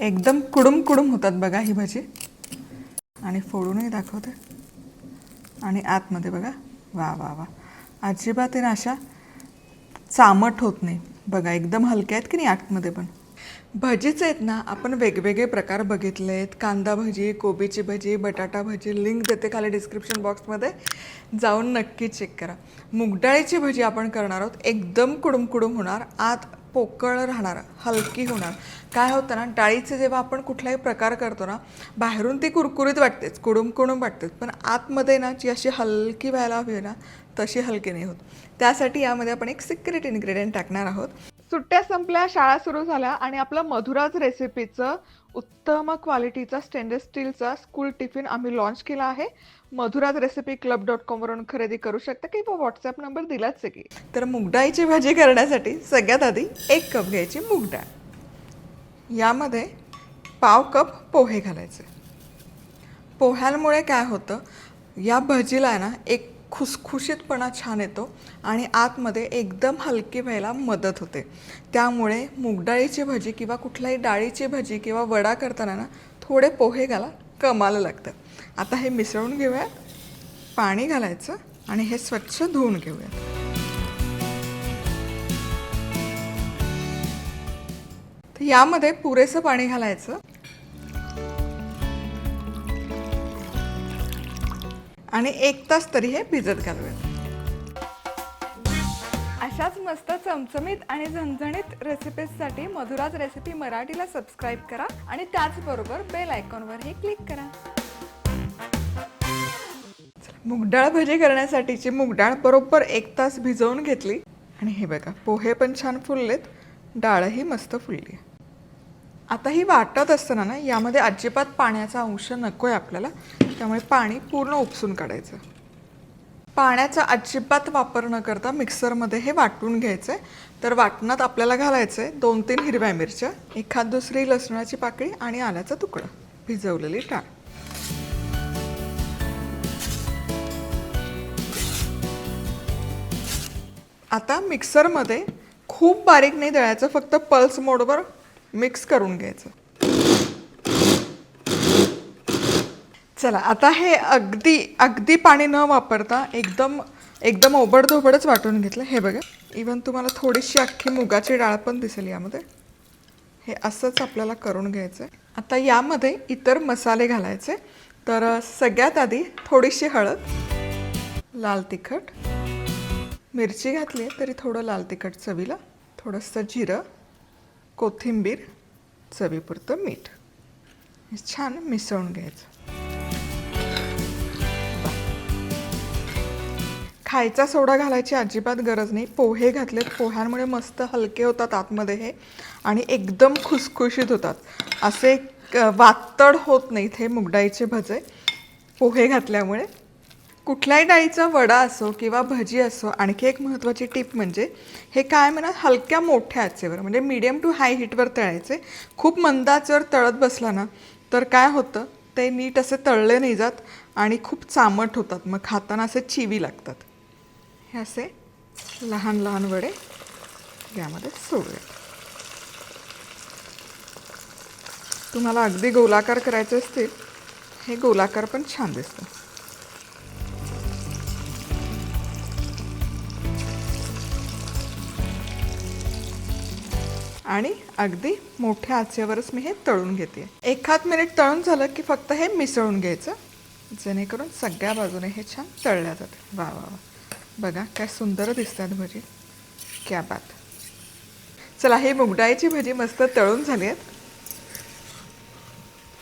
एकदम कुडुम कुडुम होतात बघा ही भजी. आणि फोडूनही दाखवते. आणि आतमध्ये बघा. वा वा वा. अजिबात आहे ना अशा चामट होत नाही. बघा एकदम हलक्या आहेत की नाही आतमध्ये पण? भजीचे आहेत ना आपण वेगवेगळे प्रकार बघितले आहेत कांदा भजी कोबीची भजी बटाटा भजी लिंक देते खाली डिस्क्रिप्शन बॉक्समध्ये जाऊन नक्की चेक करा. मुगडाळीची भजी आपण करणार आहोत. एकदम कुडुम कुडुम होणार. आत पोकळ राहणार हलकी होणार. काय होतं ना डाळीचे जेव्हा आपण कुठलाही प्रकार करतो ना बाहेरून ती कुरकुरीत वाटतेच कुडुम कुडुम वाटतेच. पण आतमध्ये ना जी अशी हलकी व्हायला हवी ना तशी हलकी नाही होत. त्यासाठी यामध्ये आपण एक सिक्रेट इन्ग्रेडियंट टाकणार आहोत. सुट्ट्या संपल्या शाळा सुरू झाल्या आणि आपलं मधुराज रेसिपीचं उत्तम क्वालिटीचा स्टेनलेस स्टीलचा स्कूल टिफिन आम्ही लॉन्च केला आहे. मधुराज रेसिपी क्लब डॉट कॉमवरून खरेदी करू शकता किंवा व्हॉट्सअप नंबर दिलाच आहे की. तर मुगडाळीची भाजी करण्यासाठी सगळ्यात आधी एक कप घ्यायची मुगडाळ. यामध्ये पाव कप पोहे घालायचे. पोह्यांमुळे काय होतं या भजीला आहे ना एक खुसखुशीतपणा छान येतो आणि आतमध्ये एकदम हलकी व्हायला मदत होते. त्यामुळे मुगडाळीची भजी किंवा कुठल्याही डाळीची भजी किंवा वडा करताना ना थोडे पोहे घाला कमाला लागतं. आता हे मिसळून घेऊयात. पाणी घालायचं आणि हे स्वच्छ धुवून घेऊयात. तर यामध्ये पुरेसं पाणी घालायचं. आणि एक तास तरी हे भिजत घालूयात अशाच मस्त चमचमीत आणि झणझणीत रेसिपीजसाठी मधुराज रेसिपी मराठीला सबस्क्राईब करा आणि त्याचबरोबर बेल आयकॉनवरही क्लिक करा. मुगडाळ भजी करण्यासाठीची मुगडाळ बरोबर एक तास भिजवून घेतली. आणि हे बघा पोहे पण छान फुललेत. डाळही मस्त फुलली आता ही वाटत असताना ना यामध्ये अजिबात पाण्याचा अंश नको आहे आपल्याला. त्यामुळे पाणी पूर्ण उपसून काढायचं. पाण्याचा अजिबात वापर न करता मिक्सरमध्ये हे वाटून घ्यायचं आहे तर वाटणात आपल्याला घालायचं आहे दोन तीन हिरव्या मिरच्या एखाद दुसरी लसणाची पाकळी आणि आल्याचा तुकडा भिजवलेली टाळ आता मिक्सरमध्ये खूप बारीक नाही दळायचं फक्त पल्स मोडवर मिक्स करून घ्यायचं. चला आता हे अगदी अगदी पाणी न वापरता एकदम एकदम ओबडधोबडच वाटून घेतलं. हे बघा इवन तुम्हाला थोडीशी अख्खी मुगाची डाळ पण दिसेल यामध्ये. हे असंच आपल्याला करून घ्यायचं आहे आता यामध्ये इतर मसाले घालायचे. तर सगळ्यात आधी थोडीशी हळद लाल तिखट मिरची घातली तरी थोडं लाल तिखट चवीला थोडंसं जिरं कोथिंबीर चवीपुरतं मीठ. हे छान मिसळून घ्यायचं. खायचा सोडा घालायची अजिबात गरज नाही. पोहे घातलेत पोह्यांमुळे मस्त हलके होतात आतमध्ये हे आणि एकदम खुसखुशीत होतात. असे वातड होत नाहीत हे मुगडाईचे भजे. पोहे घातल्यामुळे कुठल्याही डाळीचा वडा असो किंवा भजी असो आणखी एक महत्त्वाची टिप म्हणजे हे काय म्हणा हलक्या मोठ्या आचेवर म्हणजे मीडियम टू हाय हीटवर तळायचे. खूप मंद आचेवर तळत बसला ना तर काय होतं ते नीट असे तळले नाही जात आणि खूप चामट होतात मग खाताना असे चिवी लागतात. हे असे लहान लहान वडे यामध्ये सोडूया. तुम्हाला अगदी गोलाकार करायचे असतील हे गोलाकार पण छान दिसतं. आणि अगदी मोठ्या आचेवरच मी हे तळून घेते. एखाद मिनिट तळून झालं की फक्त हे मिसळून घ्यायचं. जेणेकरून सगळ्या बाजूने हे छान तळल्या जाते वा वा वा. बघा काय सुंदर दिसतात भजी. क्या बात. चला हे मुगडाळीची भजी मस्त तळून झाली आहेत.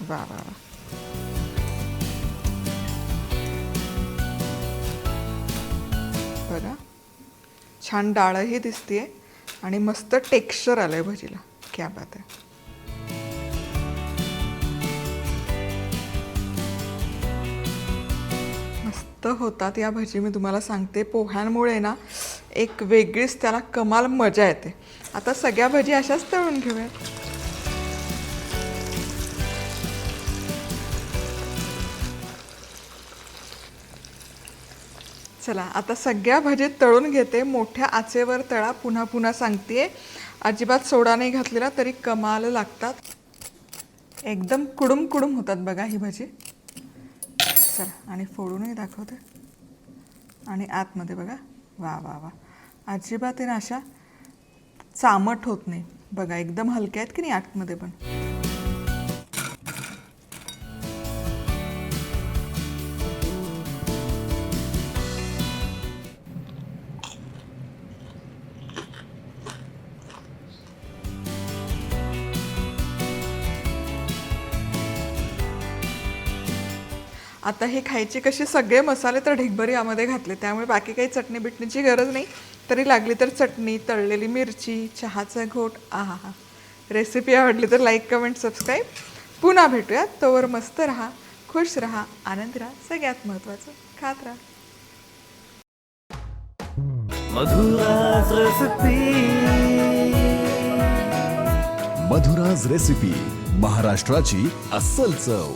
वा वा वा. बघा छान डाळही दिसते आणि मस्त टेक्स्चर आलंय भजीला. क्या बात आहे. मस्त होतात या भजी मी तुम्हाला सांगते. पोह्यांमुळे ना एक वेगळीच त्याला कमाल मजा येते. आता सगळ्या भजी अशाच तळून घेऊयात. चला आता सगळ्या भजीत तळून घेते. मोठ्या आचेवर तळा पुन्हा पुन्हा सांगते अजिबात सोडा नाही घातलेला तरी कमाल लागतात. एकदम कुडुम कुडुम होतात बघा ही भजी. चला आणि फोडूनही दाखवते. आणि आतमध्ये बघा. वा वा वा. अजिबात आहे ना अशा चामट होत नाही. बघा एकदम हलक्या आहेत की नाही आतमध्ये पण? आता हे खायचे कसे सगळे मसाले तर ढिगभर यामध्ये घातले त्यामुळे बाकी काही चटणी बिटणीची गरज नाही. तरी लागली तर चटणी तळलेली मिरची चहाचा घोट आहा हा. रेसिपी आवडली तर लाईक कमेंट सबस्क्राईब पुन्हा भेटूयात. तोवर मस्त राहा खुश राहा आनंदी राहा सगळ्यात महत्त्वाचं खात राहा. मधुराज रेसिपी महाराष्ट्राची अस्सल चव.